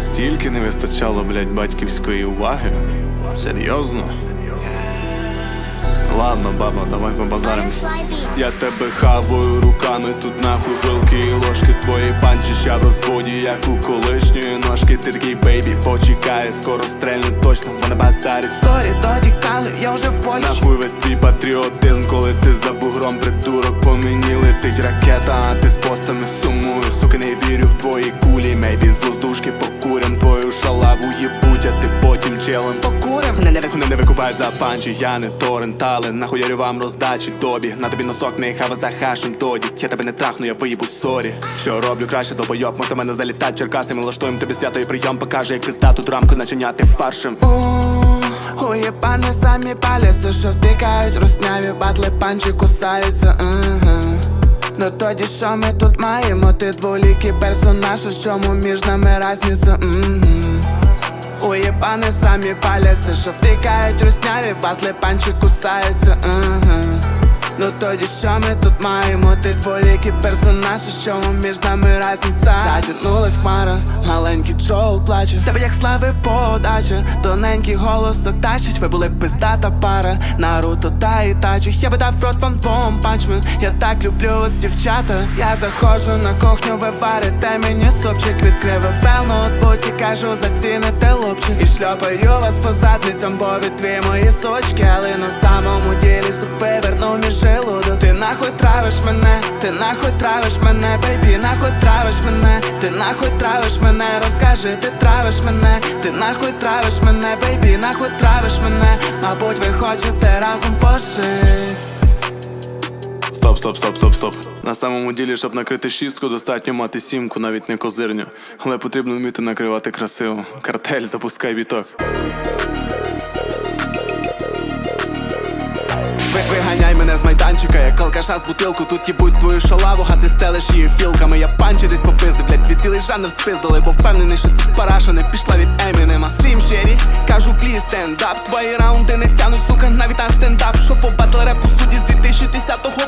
настільки не вистачало, блядь, батьківської уваги? Серйозно? Ладно, баба, давай побазарим. Я тебе хаваю руками, тут нахуй вилки і ложки Твої панчі ще в розводі, як у колишньої ножки Ти такий бейбі, почекай, скоро стрельну точно, вона базарить Сорі, додікали, я вже в Польщі Нахуй весь твій патріотизм, коли ти за бугром придурок по мені летить ракета, а ти з постами сумую, суки, не вірю в твої кулі, мейбі з воздушки покурям челем Покурим, Вони не, вони не викупають за панчі, я не торрент, але нахуярю вам роздачі тобі На тобі носок не хава за хашем тоді Я тебе не трахну, я поїбу сорі Що роблю краще долбойоб, може до мене залітать черкасами Влаштуєм тобі свято і прийом покаже, як пизда тут рамку начиняти фаршем Уєбани самі паляться, що втикають русняві батли, панчі кусаються. ага. Ну тоді що ми тут маємо? Ти дволікий персонаж, а чому між нами разниця? Мгм. Уєбани самі паляться, що втикають русняві батли, панчі кусаються. ага. Ну тоді що ми тут маємо? Ти дволікий персонаж, а чому між нами разниця? Затягнулась хмара, маленький чоу плаче. Тебе як слави подача, тоненький голосок тащить. Ви були пиздата пара, Наруто та Ітачі. Я би дав рот вам двом панчмен. Я так люблю вас, дівчата. Я заходжу на кухню, ви варите мені супчик. Відкрив фел ноутбуці, кажу, заціните лупчик. І шльопаю вас по задницям, бо від твої мої сучки. Але на самому ділі сук вивернув мій желудок Ти нахуй травиш мене, ти нахуй травиш мене, бейбі, нахуй травиш мене, ти нахуй травиш мене, розкажи, ти травиш мене, ти нахуй травиш мене, бейбі, нахуй травиш мене, мабуть, ви хочете разом пошити. Стоп, стоп, стоп, стоп, стоп. На самому ділі, щоб накрити шістку, достатньо мати сімку, навіть не козирню. Але потрібно вміти накривати красиво. Картель, запускай біток. Виганяй мене з майданчика, як алкаша з бутилку Тут їбуть твою шалаву, а ти стелиш її філками. Я панчі десь попизди, блядь, твій цілий жанр спиздили Бо впевнений, що ці параша не пішла від Емінема. Слім Шері, кажу плі стендап Твої раунди не тянуть, сука, навіть на стендап. Що по батл репу судді з 2010-го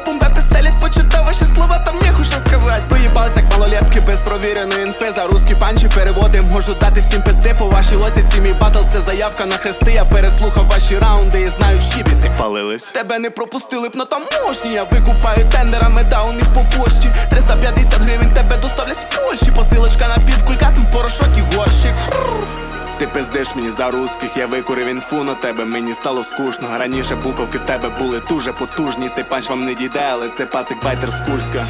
провіреної інфи За русські панчі переводим, можу дати всім пизди по вашій лосіці Мій батл це заявка на хрести. Я переслухав ваші раунди і знаю щіпіти Спалились. Тебе не пропустили б на таможні. Я викупаю тендерами даунів по пошті. 350 гривень тебе доставлять з Польщі. Посилочка на півкулька, там порошок і горщик. Ти пиздиш мені за русських, я викурив інфу на тебе, мені стало скучно. Раніше буковки в тебе були дуже потужні. Цей панч вам не дійде, але це пацик байтер з Курська.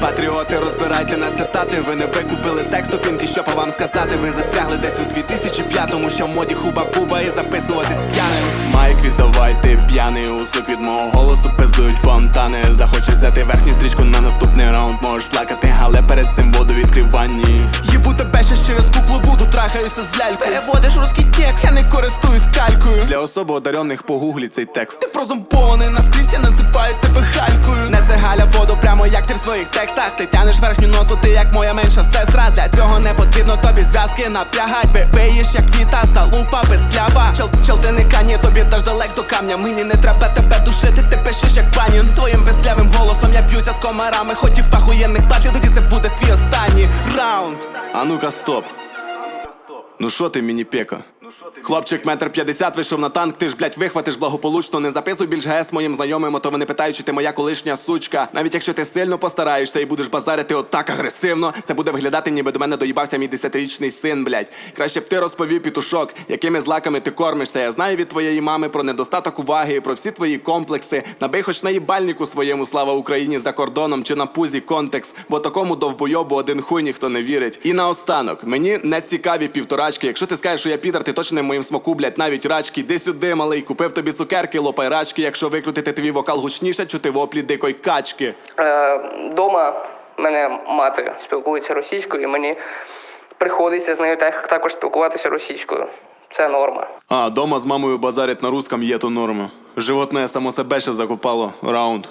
Патріоти, розбирайте на цитати. Ви не викупили тексту, пінки, що по вам сказати. Ви застрягли десь у 2005-му Що в моді хуба-буба і записуватись п'яним. Майк, віддавай, ти п'яний усик від мого голосу пиздують фонтани. Захочеш взяти верхню стрічку на наступний раунд, можеш плакати, але перед цим воду відкрив ванні. Їбу тебе ще через куклу буду, трахаюся з лялькою. Переводиш русський текст, я не користуюсь калькою. Для особо одарених погуглі цей текст. Ти прозомбований наскрізь, я називаю тебе халькою. Несе Галя воду прямо як ти в своїх текстах Ти тянеш верхню ноту, ти як моя менша сестра. Для цього не потрібно тобі зв'язки напрягать. Ви виїш як віта, залупа без кляпа Чел, чел ти не кані, тобі даж далек до камня. Мені не треба тебе душити, ти пишеш як панін Твоїм веслявим голосом я б'юся з комарами. Хотів ахуєнних батлів, тоді це буде твій останній раунд. А ну-ка, стоп. Ну що ти, мені пека? Хлопчик метр п'ятдесят вийшов на танк, ти ж блять вихватиш благополучно. Не записуй більш ГС моїм знайомим, а то вони питають, чи ти моя колишня сучка. Навіть якщо ти сильно постараєшся і будеш базарити отак агресивно, це буде виглядати, ніби до мене доїбався мій десятирічний син, блять. Краще б ти розповів пітушок, якими злаками ти кормишся. Я знаю від твоєї мами про недостаток уваги, про всі твої комплекси. Набий хоч на їбальнику своєму слава Україні за кордоном чи на пузі контекст, бо такому довбойобу один хуй ніхто не вірить. І наостанок, мені не цікаві півторачки. Якщо ти скажеш, що я підар, ти точно не моїм смаку, блять, навіть рачки. Іди сюди, малий, купив тобі цукерки, лопай рачки. Якщо викрутити твій вокал гучніше, чути воплі дикої качки. Е, Дома мене мати спілкується російською, і мені приходиться з нею також спілкуватися російською. Це норма. А, дома з мамою базарять на русском є то норма. Животне само себе ще закопало. Раунд.